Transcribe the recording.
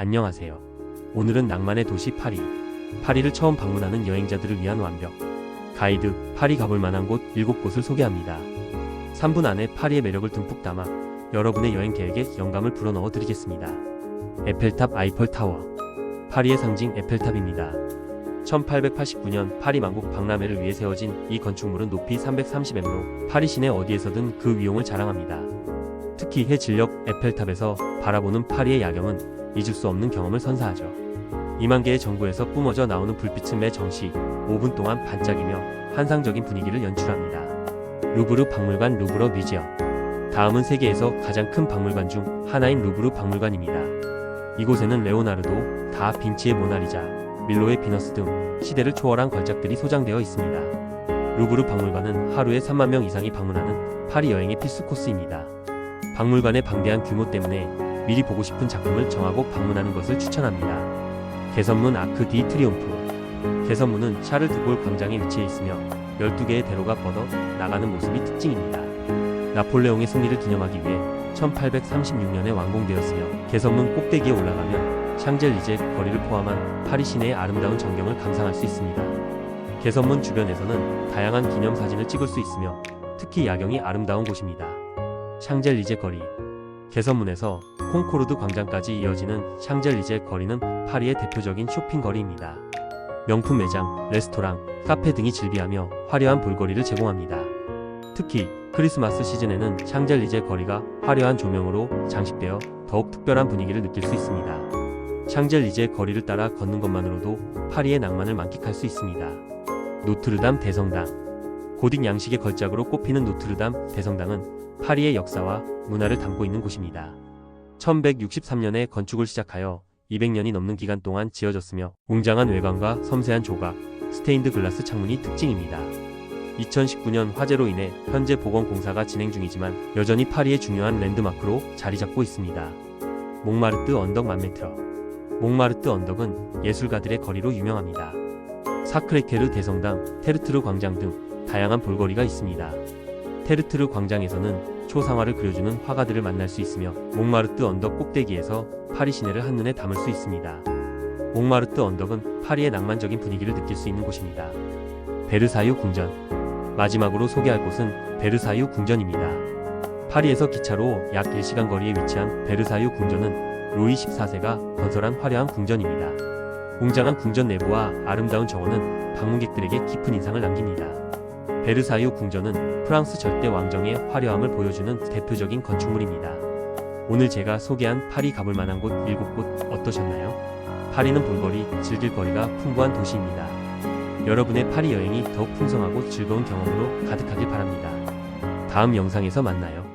안녕하세요. 오늘은 낭만의 도시 파리. 파리를 처음 방문하는 여행자들을 위한 완벽. 가이드, 파리 가볼 만한 곳 7곳을 소개합니다. 3분 안에 파리의 매력을 듬뿍 담아 여러분의 여행 계획에 영감을 불어넣어 드리겠습니다. 에펠탑 아이펄 타워. 파리의 상징 에펠탑입니다. 1889년 파리 만국 박람회를 위해 세워진 이 건축물은 높이 330m로 파리 시내 어디에서든 그 위용을 자랑합니다. 특히 해질녘 에펠탑에서 바라보는 파리의 야경은 잊을 수 없는 경험을 선사하죠. 2만 개의 전구에서 뿜어져 나오는 불빛은 매 정시 5분 동안 반짝이며 환상적인 분위기를 연출합니다. 루브르 박물관 루브러 뮤지엄. 다음은 세계에서 가장 큰 박물관 중 하나인 루브르 박물관입니다. 이곳에는 레오나르도, 다 빈치의 모나리자, 밀로의 비너스 등 시대를 초월한 걸작들이 소장되어 있습니다. 루브르 박물관은 하루에 3만 명 이상이 방문하는 파리 여행의 필수 코스입니다. 박물관의 방대한 규모 때문에 미리 보고 싶은 작품을 정하고 방문하는 것을 추천합니다. 개선문 아크 디 트리움프 개선문은 샤를 드골 광장에 위치해 있으며 12개의 대로가 뻗어 나가는 모습이 특징입니다. 나폴레옹의 승리를 기념하기 위해 1836년에 완공되었으며 개선문 꼭대기에 올라가면 샹젤리제 거리를 포함한 파리 시내의 아름다운 전경을 감상할 수 있습니다. 개선문 주변에서는 다양한 기념 사진을 찍을 수 있으며 특히 야경이 아름다운 곳입니다. 샹젤리제 거리 개선문에서 콩코르드 광장까지 이어지는 샹젤리제 거리는 파리의 대표적인 쇼핑 거리입니다. 명품 매장, 레스토랑, 카페 등이 즐비하며 화려한 볼거리를 제공합니다. 특히 크리스마스 시즌에는 샹젤리제 거리가 화려한 조명으로 장식되어 더욱 특별한 분위기를 느낄 수 있습니다. 샹젤리제 거리를 따라 걷는 것만으로도 파리의 낭만을 만끽할 수 있습니다. 노트르담 대성당 고딕 양식의 걸작으로 꼽히는 노트르담 대성당은 파리의 역사와 문화를 담고 있는 곳입니다. 1163년에 건축을 시작하여 200년이 넘는 기간 동안 지어졌으며 웅장한 외관과 섬세한 조각, 스테인드 글라스 창문이 특징입니다. 2019년 화재로 인해 현재 복원 공사가 진행 중이지만 여전히 파리의 중요한 랜드마크로 자리 잡고 있습니다. 몽마르트 언덕 만메트러 몽마르트 언덕은 예술가들의 거리로 유명합니다. 사크레케르 대성당, 테르트르 광장 등 다양한 볼거리가 있습니다. 테르트르 광장에서는 초상화를 그려주는 화가들을 만날 수 있으며 몽마르트 언덕 꼭대기에서 파리 시내를 한눈에 담을 수 있습니다. 몽마르트 언덕은 파리의 낭만적인 분위기를 느낄 수 있는 곳입니다. 베르사유 궁전 마지막으로 소개할 곳은 베르사유 궁전입니다. 파리에서 기차로 약 1시간 거리에 위치한 베르사유 궁전은 루이 14세가 건설한 화려한 궁전입니다. 웅장한 궁전 내부와 아름다운 정원은 방문객들에게 깊은 인상을 남깁니다. 베르사유 궁전은 프랑스 절대 왕정의 화려함을 보여주는 대표적인 건축물입니다. 오늘 제가 소개한 파리 가볼 만한 곳 7곳 어떠셨나요? 파리는 볼거리, 즐길 거리가 풍부한 도시입니다. 여러분의 파리 여행이 더욱 풍성하고 즐거운 경험으로 가득하길 바랍니다. 다음 영상에서 만나요.